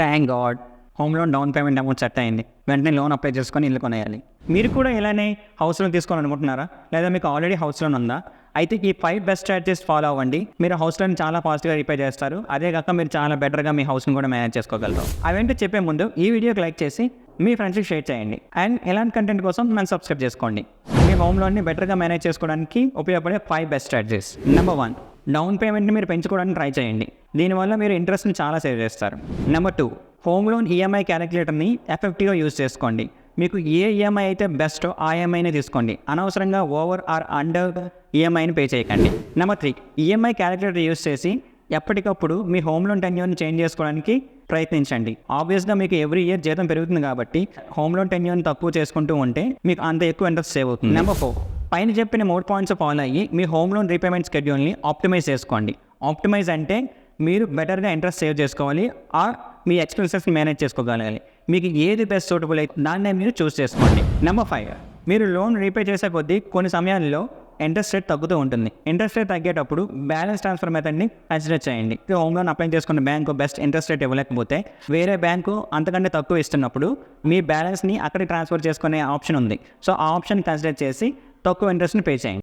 Thank God home loan down payment amount set అయింది. వెంటనే loan apply చేసుకొని ఇల్లు కొనేయాలి. మీరు కూడా ఇలానే హౌస్ లోన్ తీసుకోవాలి అనుకుంటున్నారా? లేదా మీకు ఆల్రెడీ హౌస్ లోన్ ఉందా? అయితే ఈ ఫైవ్ బెస్ట్ స్ట్రాటజీస్ ఫాలో అవ్వండి. మీరు హౌస్ లోన్ చాలా ఫాస్ట్గా రిపేర్ చేస్తారు. అదే కాక మీరు చాలా బెటర్గా మీ హౌస్ని కూడా మేనేజ్ చేసుకోగలరు. అవేంటో చెప్పే ముందు ఈ వీడియోకి లైక్ చేసి మీ ఫ్రెండ్స్కి షేర్ చేయండి. అండ్ ఎలాంటి కంటెంట్ కోసం మనం సబ్స్క్రైబ్ చేసుకోండి. మీ హోమ్ లోన్ని బెటర్గా మేనేజ్ చేసుకోవడానికి ఉపయోగపడే five best strategies number one down పేమెంట్ని మీరు పెంచుకోవడానికి ట్రై చేయండి. దీనివల్ల మీరు ఇంట్రెస్ట్ని చాలా సేవ్ చేస్తారు. Number two home loan EMI క్యాలిక్యులేటర్ని ఎఫెక్టివ్గా యూజ్ చేసుకోండి. మీకు ఏ ఈఎంఐ అయితే బెస్టో ఆ ఈఎంఐని తీసుకోండి. అనవసరంగా ఓవర్ ఆర్ అండర్ ఈఎంఐని పే చేయకండి. Number three EMI calculator use చేసి ఎప్పటికప్పుడు మీ హోమ్ లోన్ టెన్యూర్ని చేంజ్ చేసుకోవడానికి ప్రయత్నించండి. ఆబ్వియస్గా మీకు ఎవ్రీ ఇయర్ జీతం పెరుగుతుంది కాబట్టి హోమ్ లోన్ టెన్యూర్ని తక్కువ చేసుకుంటూ ఉంటే మీకు అంత ఎక్కువ ఇంట్రెస్ట్ సేవ్ అవుతుంది. నెంబర్ ఫోర్ పైన చెప్పిన మూడు పాయింట్స్ ఫాలో అయ్యి మీ హోమ్ లోన్ రీపేమెంట్ స్కెడ్యూల్ని ఆప్టిమైజ్ చేసుకోండి. ఆప్టిమైజ్ అంటే మీరు బెటర్గా ఇంట్రెస్ట్ సేవ్ చేసుకోవాలి ఆర్ మీ ఎక్స్పెన్సెస్ని మేనేజ్ చేసుకోగలగాలి. మీకు ఏది బెస్ట్ సూటబుల్ అయితే దాన్నే మీరు చూస్ చేసుకోండి. నెంబర్ ఫైవ్ మీరు లోన్ రీపే చేసే కొద్దీ కొన్ని సమయాల్లో ఇంట్రెస్ట్ రేట్ తగ్గుతూ ఉంటుంది. ఇంట్రెస్ట్ రేట్ తగ్గేటప్పుడు బ్యాలెన్స్ ట్రాన్స్ఫర్ మెథడ్ని కన్సిడర్ చేయండి. హోమ్ లోన్ అప్లై చేసుకున్న బ్యాంకు బెస్ట్ ఇంట్రెస్ట్ రేట్ ఇవ్వలేకపోతే వేరే బ్యాంకు అంతకంటే తక్కువ ఇస్తున్నప్పుడు మీ బ్యాలెన్స్ని అక్కడికి ట్రాన్స్ఫర్ చేసుకునే ఆప్షన్ ఉంది. సో ఆ ఆప్షన్ కన్సిడర్ చేసి తక్కువ ఇంట్రెస్ట్ని పే చేయండి.